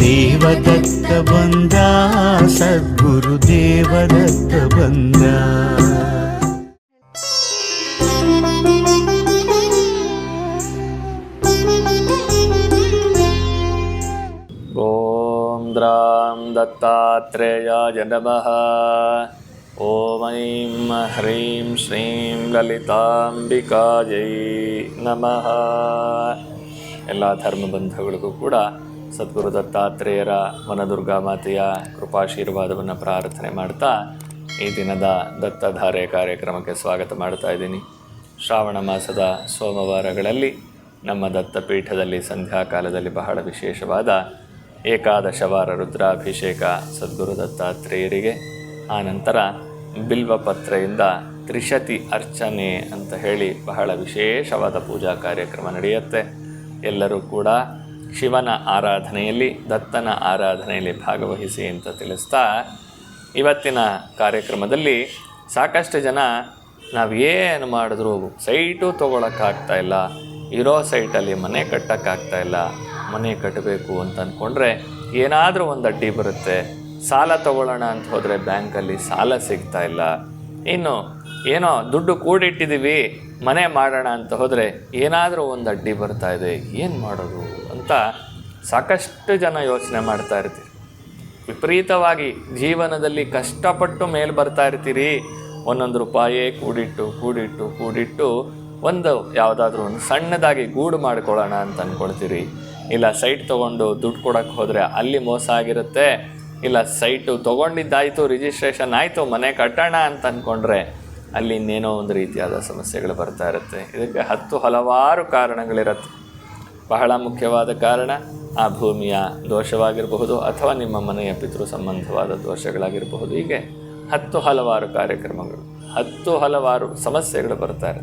ದೇವದತ್ತ ಬಂದ ಸದ್ಗುರು ದೇವದತ್ತ ಬಂದ ॐ द्रां दत्तात्रेयाय नमः ॐ ऐं ह्रीं श्रीं ಲಲಿತಾಂಬಿಕಾಯೈ ನಮಃ ಎಲ್ಲ ಧರ್ಮ ಬಂಧುಗಳಿಗೂ ಕೂಡ ಸದ್ಗುರು ದತ್ತಾತ್ರೇಯರ ವನದುರ್ಗಾ ಮಾತೆಯ ಕೃಪಾಶೀರ್ವಾದವನ್ನು ಪ್ರಾರ್ಥನೆ ಮಾಡ್ತಾ ಈ ದಿನದ ದತ್ತಧಾರೆ ಕಾರ್ಯಕ್ರಮಕ್ಕೆ ಸ್ವಾಗತ ಮಾಡ್ತಾ ಇದ್ದೀನಿ. ಶ್ರಾವಣ ಮಾಸದ ಸೋಮವಾರಗಳಲ್ಲಿ ನಮ್ಮ ದತ್ತಪೀಠದಲ್ಲಿ ಸಂಧ್ಯಾಕಾಲದಲ್ಲಿ ಬಹಳ ವಿಶೇಷವಾದ ಏಕಾದಶವಾರ ರುದ್ರಾಭಿಷೇಕ ಸದ್ಗುರು ದತ್ತಾತ್ರೇಯರಿಗೆ ಆನಂತರ ನಂತರ ಬಿಲ್ವಪತ್ರೆಯಿಂದ ತ್ರಿಶತಿ ಅರ್ಚನೆ ಅಂತ ಹೇಳಿ ಬಹಳ ವಿಶೇಷವಾದ ಪೂಜಾ ಕಾರ್ಯಕ್ರಮ ನಡೆಯುತ್ತೆ. ಎಲ್ಲರೂ ಕೂಡ ಶಿವನ ಆರಾಧನೆಯಲ್ಲಿ, ದತ್ತನ ಆರಾಧನೆಯಲ್ಲಿ ಭಾಗವಹಿಸಿ ಅಂತ ತಿಳಿಸ್ತಾ, ಇವತ್ತಿನ ಕಾರ್ಯಕ್ರಮದಲ್ಲಿ ಸಾಕಷ್ಟು ಜನ ನಾವು ಏನು ಮಾಡಿದ್ರು ಸೈಟು ತೊಗೊಳಕ್ಕಾಗ್ತಾ ಇಲ್ಲ, ಇರೋ ಸೈಟಲ್ಲಿ ಮನೆ ಕಟ್ಟೋಕ್ಕಾಗ್ತಾ ಇಲ್ಲ, ಮನೆ ಕಟ್ಟಬೇಕು ಅಂತ ಅಂದ್ಕೊಂಡ್ರೆ ಏನಾದರೂ ಒಂದು ಅಡ್ಡಿ ಬರುತ್ತೆ, ಸಾಲ ತಗೊಳ್ಳೋಣ ಅಂತ ಹೋದರೆ ಬ್ಯಾಂಕಲ್ಲಿ ಸಾಲ ಸಿಗ್ತಾ ಇಲ್ಲ, ಇನ್ನು ಏನೋ ದುಡ್ಡು ಕೂಡಿಟ್ಟಿದ್ದೀವಿ ಮನೆ ಮಾಡೋಣ ಅಂತ ಹೋದರೆ ಏನಾದರೂ ಒಂದು ಅಡ್ಡಿ ಬರ್ತಾ ಇದೆ, ಏನು ಮಾಡೋದು? ಸಾಕಷ್ಟು ಜನ ಯೋಚನೆ ಮಾಡ್ತಾ ಇರ್ತೀರಿ. ವಿಪರೀತವಾಗಿ ಜೀವನದಲ್ಲಿ ಕಷ್ಟಪಟ್ಟು ಮೇಲೆ ಬರ್ತಾ ಇರ್ತೀರಿ. ಒಂದೊಂದು ರೂಪಾಯೇ ಕೂಡಿಟ್ಟು ಕೂಡಿಟ್ಟು ಕೂಡಿಟ್ಟು ಒಂದು ಯಾವುದಾದ್ರೂ ಒಂದು ಸಣ್ಣದಾಗಿ ಗೂಡು ಮಾಡ್ಕೊಳ್ಳೋಣ ಅಂತ ಅಂದ್ಕೊಳ್ತೀರಿ ಇಲ್ಲ ಸೈಟ್ ತೊಗೊಂಡು ದುಡ್ಡು ಕೊಡೋಕ್ಕೆ ಹೋದರೆ ಅಲ್ಲಿ ಮೋಸ ಆಗಿರುತ್ತೆ. ಇಲ್ಲ ಸೈಟು ತೊಗೊಂಡಿದ್ದಾಯಿತು, ರಿಜಿಸ್ಟ್ರೇಷನ್ ಆಯಿತು, ಮನೆ ಕಟ್ಟೋಣ ಅಂತ ಅಂದ್ಕೊಂಡ್ರೆ ಅಲ್ಲಿ ಇನ್ನೇನೋ ಒಂದು ರೀತಿಯಾದ ಸಮಸ್ಯೆಗಳು ಬರ್ತಾ ಇರುತ್ತೆ. ಇದಕ್ಕೆ ಹತ್ತು ಹಲವಾರು ಕಾರಣಗಳಿರುತ್ತೆ. ಬಹಳ ಮುಖ್ಯವಾದ ಕಾರಣ ಆ ಭೂಮಿಯ ದೋಷವಾಗಿರಬಹುದು ಅಥವಾ ನಿಮ್ಮ ಮನೆಯ ಪಿತೃ ಸಂಬಂಧವಾದ ದೋಷಗಳಾಗಿರಬಹುದು. ಹೀಗೆ ಹತ್ತು ಹಲವಾರು ಕಾರ್ಯಕ್ರಮಗಳು, ಹತ್ತು ಹಲವಾರು ಸಮಸ್ಯೆಗಳು ಬರ್ತಾರೆ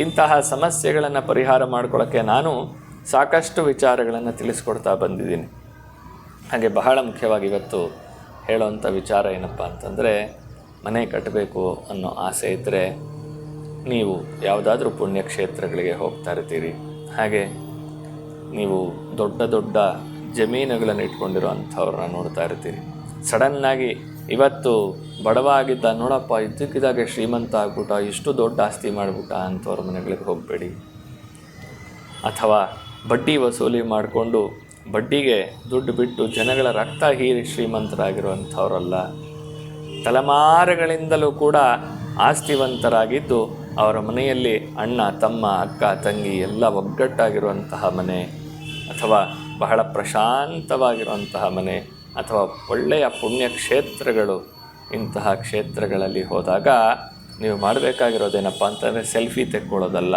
ಇಂತಹ ಸಮಸ್ಯೆಗಳನ್ನು ಪರಿಹಾರ ಮಾಡ್ಕೊಳ್ಳೋಕ್ಕೆ ನಾನು ಸಾಕಷ್ಟು ವಿಚಾರಗಳನ್ನು ತಿಳಿಸ್ಕೊಡ್ತಾ ಬಂದಿದ್ದೀನಿ. ಹಾಗೆ ಬಹಳ ಮುಖ್ಯವಾಗಿ ಇವತ್ತು ಹೇಳೋವಂಥ ವಿಚಾರ ಏನಪ್ಪ ಅಂತಂದರೆ, ಮನೆ ಕಟ್ಟಬೇಕು ಅನ್ನೋ ಆಸೆ ಇದ್ದರೆ ನೀವು ಯಾವುದಾದ್ರೂ ಪುಣ್ಯಕ್ಷೇತ್ರಗಳಿಗೆ ಹೋಗ್ತಾ ಇರ್ತೀರಿ. ಹಾಗೆ ನೀವು ದೊಡ್ಡ ದೊಡ್ಡ ಜಮೀನುಗಳನ್ನು ಇಟ್ಕೊಂಡಿರೋ ಅಂಥವ್ರನ್ನ ನೋಡ್ತಾ ಇರ್ತೀರಿ. ಸಡನ್ನಾಗಿ ಇವತ್ತು ಬಡವ ಆಗಿದ್ದ ನೋಡಪ್ಪ, ಇದ್ದಕ್ಕಿದ್ದಾಗೆ ಶ್ರೀಮಂತ ಆಗ್ಬಿಟ್ಟ, ಇಷ್ಟು ದೊಡ್ಡ ಆಸ್ತಿ ಮಾಡಿಬಿಟ್ಟ ಅಂಥವ್ರ ಮನೆಗಳಿಗೆ ಹೋಗಬೇಡಿ. ಅಥವಾ ಬಡ್ಡಿ ವಸೂಲಿ ಮಾಡಿಕೊಂಡು ಬಡ್ಡಿಗೆ ದುಡ್ಡು ಬಿಟ್ಟು ಜನಗಳ ರಕ್ತ ಹೀರಿ ಶ್ರೀಮಂತರಾಗಿರುವಂಥವರಲ್ಲ, ತಲೆಮಾರುಗಳಿಂದಲೂ ಕೂಡ ಆಸ್ತಿವಂತರಾಗಿದ್ದು ಅವರ ಮನೆಯಲ್ಲಿ ಅಣ್ಣ, ತಮ್ಮ, ಅಕ್ಕ, ತಂಗಿ ಎಲ್ಲ ಒಗ್ಗಟ್ಟಾಗಿರುವಂತಹ ಮನೆ. ಅಥವಾ ಬಹಳ ಪ್ರಶಾಂತವಾಗಿರುವಂತಹ ಮನೆ ಅಥವಾ ಒಳ್ಳೆಯ ಪುಣ್ಯಕ್ಷೇತ್ರಗಳು ಇಂತಹ ಕ್ಷೇತ್ರಗಳಲ್ಲಿ ಹೋದಾಗ ನೀವು ಮಾಡಬೇಕಾಗಿರೋದೇನಪ್ಪ ಅಂತಂದರೆ ಸೆಲ್ಫಿ ತೆಕ್ಕೊಳ್ಳೋದಲ್ಲ.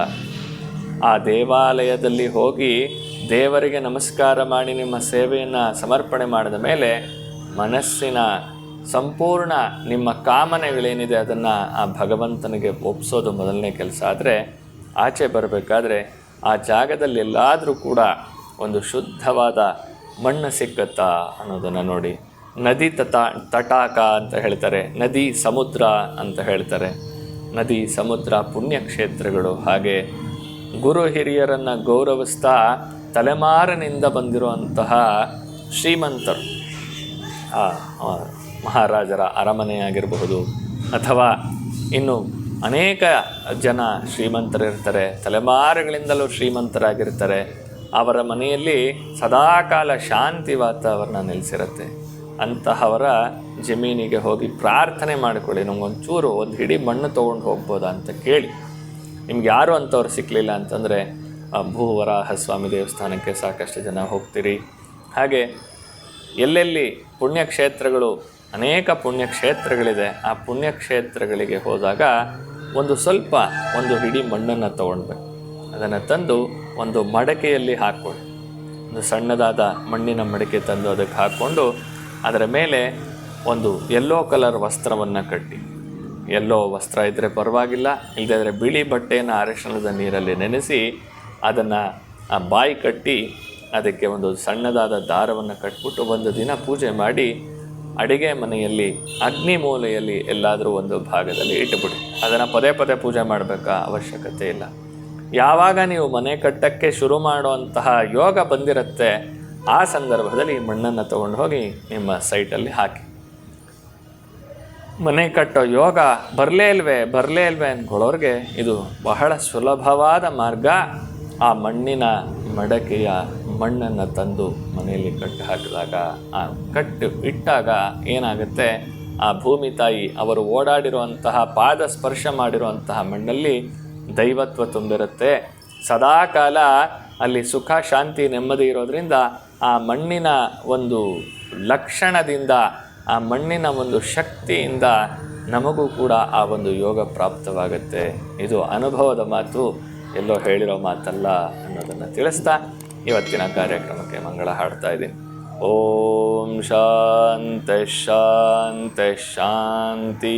ಆ ದೇವಾಲಯದಲ್ಲಿ ಹೋಗಿ ದೇವರಿಗೆ ನಮಸ್ಕಾರ ಮಾಡಿ ನಿಮ್ಮ ಸೇವೆಯನ್ನು ಸಮರ್ಪಣೆ ಮಾಡಿದ ಮೇಲೆ ಮನಸ್ಸಿನ ಸಂಪೂರ್ಣ ನಿಮ್ಮ ಕಾಮನೆಗಳೇನಿದೆ ಅದನ್ನು ಆ ಭಗವಂತನಿಗೆ ಒಪ್ಸೋದು ಮೊದಲನೇ ಕೆಲಸ. ಆದರೆ ಆಚೆ ಬರಬೇಕಾದ್ರೆ ಆ ಜಾಗದಲ್ಲಿ ಎಲ್ಲಾದರೂ ಕೂಡ ಒಂದು ಶುದ್ಧವಾದ ಮಣ್ಣು ಸಿಕ್ಕತ್ತಾ ಅನ್ನೋದನ್ನು ನೋಡಿ. ನದಿ ತಟ, ತಟಾಕ ಅಂತ ಹೇಳ್ತಾರೆ, ನದಿ ಸಮುದ್ರ ಅಂತ ಹೇಳ್ತಾರೆ. ನದಿ ಸಮುದ್ರ ಪುಣ್ಯಕ್ಷೇತ್ರಗಳು. ಹಾಗೆ ಗುರು ಹಿರಿಯರನ್ನು ಗೌರವಿಸ್ತಾ ತಲೆಮಾರಿನಿಂದ ಬಂದಿರುವಂತಹ ಶ್ರೀಮಂತರು. ಮಹಾರಾಜರ ಅರಮನೆಯಾಗಿರಬಹುದು. ಅಥವಾ ಇನ್ನು ಅನೇಕ ಜನ ಶ್ರೀಮಂತರಿರ್ತಾರೆ, ತಲೆಮಾರುಗಳಿಂದಲೂ ಶ್ರೀಮಂತರಾಗಿರ್ತಾರೆ. ಅವರ ಮನೆಯಲ್ಲಿ ಸದಾಕಾಲ ಶಾಂತಿ ವಾತಾವರಣ ನೆಲೆಸಿರುತ್ತೆ. ಅಂತಹವರ ಜಮೀನಿಗೆ ಹೋಗಿ ಪ್ರಾರ್ಥನೆ ಮಾಡಿಕೊಳ್ಳಿ. ನಮಗೊಂಚೂರು ಒಂದು ಹಿಡಿ ಮಣ್ಣು ತೊಗೊಂಡು ಹೋಗ್ಬೋದಾ ಅಂತ ಕೇಳಿ. ನಿಮ್ಗೆ ಯಾರು ಅಂಥವ್ರು ಸಿಕ್ಕಲಿಲ್ಲ ಅಂತಂದರೆ ಭೂವರಾಹ ಸ್ವಾಮಿ ದೇವಸ್ಥಾನಕ್ಕೆ ಸಾಕಷ್ಟು ಜನ ಹೋಗ್ತೀರಿ. ಹಾಗೆ ಎಲ್ಲೆಲ್ಲಿ ಪುಣ್ಯಕ್ಷೇತ್ರಗಳು, ಅನೇಕ ಪುಣ್ಯಕ್ಷೇತ್ರಗಳಿದೆ, ಆ ಪುಣ್ಯಕ್ಷೇತ್ರಗಳಿಗೆ ಹೋದಾಗ ಒಂದು ಸ್ವಲ್ಪ ಒಂದು ಹಿಡಿ ಮಣ್ಣನ್ನು ತಗೊಳ್ಬೇಕು ಅದನ್ನು ತಂದು ಒಂದು ಮಡಕೆಯಲ್ಲಿ ಹಾಕ್ಕೊಳ್ಳಿ ಒಂದು ಸಣ್ಣದಾದ ಮಣ್ಣಿನ ಮಡಕೆ ತಂದು ಅದಕ್ಕೆ ಹಾಕ್ಕೊಂಡು ಅದರ ಮೇಲೆ ಒಂದು ಯೆಲ್ಲೋ ಕಲರ್ ವಸ್ತ್ರವನ್ನು ಕಟ್ಟಿ. ಎಲ್ಲೋ ವಸ್ತ್ರ ಇದ್ದರೆ ಪರವಾಗಿಲ್ಲ ಇಲ್ಲದಿದ್ದರೆ ಬಿಳಿ ಬಟ್ಟೆಯನ್ನು ಅರಿಶಿಣದ ನೀರಲ್ಲಿ ನೆನೆಸಿ ಅದನ್ನು ಆ ಬಾಯಿ ಕಟ್ಟಿ ಅದಕ್ಕೆ ಒಂದು ಸಣ್ಣದಾದ ದಾರವನ್ನು ಕಟ್ಬಿಟ್ಟು ಒಂದು ದಿನ ಪೂಜೆ ಮಾಡಿ ಅಡಿಗೆ ಮನೆಯಲ್ಲಿ, ಅಗ್ನಿ ಮೂಲೆಯಲ್ಲಿ ಎಲ್ಲಾದರೂ ಒಂದು ಭಾಗದಲ್ಲಿ ಇಟ್ಟುಬಿಡಿ ಅದನ್ನು ಪದೇ ಪದೇ ಪೂಜೆ ಮಾಡಬೇಕಾ ಅವಶ್ಯಕತೆ ಇಲ್ಲ. ಯಾವಾಗ ನೀವು ಮನೆ ಕಟ್ಟಕ್ಕೆ ಶುರು ಮಾಡುವಂತಹ ಯೋಗ ಬಂದಿರುತ್ತೆ, ಆ ಸಂದರ್ಭದಲ್ಲಿ ಮಣ್ಣನ್ನು ತಗೊಂಡು ಹೋಗಿ ನಿಮ್ಮ ಸೈಟಲ್ಲಿ ಹಾಕಿ. ಮನೆ ಕಟ್ಟೋ ಯೋಗ ಬರಲೇ ಇಲ್ವೇ ಬರಲೇ ಇಲ್ವೇ ಅಂದ್ಕೊಳ್ಳೋರಿಗೆ ಇದು ಬಹಳ ಸುಲಭವಾದ ಮಾರ್ಗ. ಆ ಮಣ್ಣಿನ ಮಡಕೆಯ ಮಣ್ಣನ್ನು ತಂದು ಮನೆಯಲ್ಲಿ ಕಟ್ಟಿ ಹಾಕಿದಾಗ, ಆ ಕಟ್ಟು ಇಟ್ಟಾಗ ಏನಾಗುತ್ತೆ? ಆ ಭೂಮಿ ತಾಯಿ ಅವರು ಓಡಾಡಿರುವಂತಹ ಪಾದ ಸ್ಪರ್ಶ ಮಾಡಿರುವಂತಹ ಮಣ್ಣಲ್ಲಿ ದೈವತ್ವ ತುಂಬಿರುತ್ತೆ. ಸದಾಕಾಲ ಅಲ್ಲಿ ಸುಖ, ಶಾಂತಿ, ನೆಮ್ಮದಿ ಇರೋದ್ರಿಂದ ಆ ಮಣ್ಣಿನ ಒಂದು ಲಕ್ಷಣದಿಂದ, ಆ ಮಣ್ಣಿನ ಒಂದು ಶಕ್ತಿಯಿಂದ ನಮಗೂ ಕೂಡ ಆ ಒಂದು ಯೋಗ ಪ್ರಾಪ್ತವಾಗುತ್ತೆ. ಇದು ಅನುಭವದ ಮಾತು, ಎಲ್ಲೋ ಹೇಳಿರೋ ಮಾತಲ್ಲ ಅನ್ನೋದನ್ನು ತಿಳಿಸ್ತಾ ಇವತ್ತಿನ ಕಾರ್ಯಕ್ರಮಕ್ಕೆ ಮಂಗಳ ಹಾಡ್ತಾ ಇದ್ದೀನಿ. ಓಂ ಶಾಂತ ಶಾಂತ ಶಾಂತಿ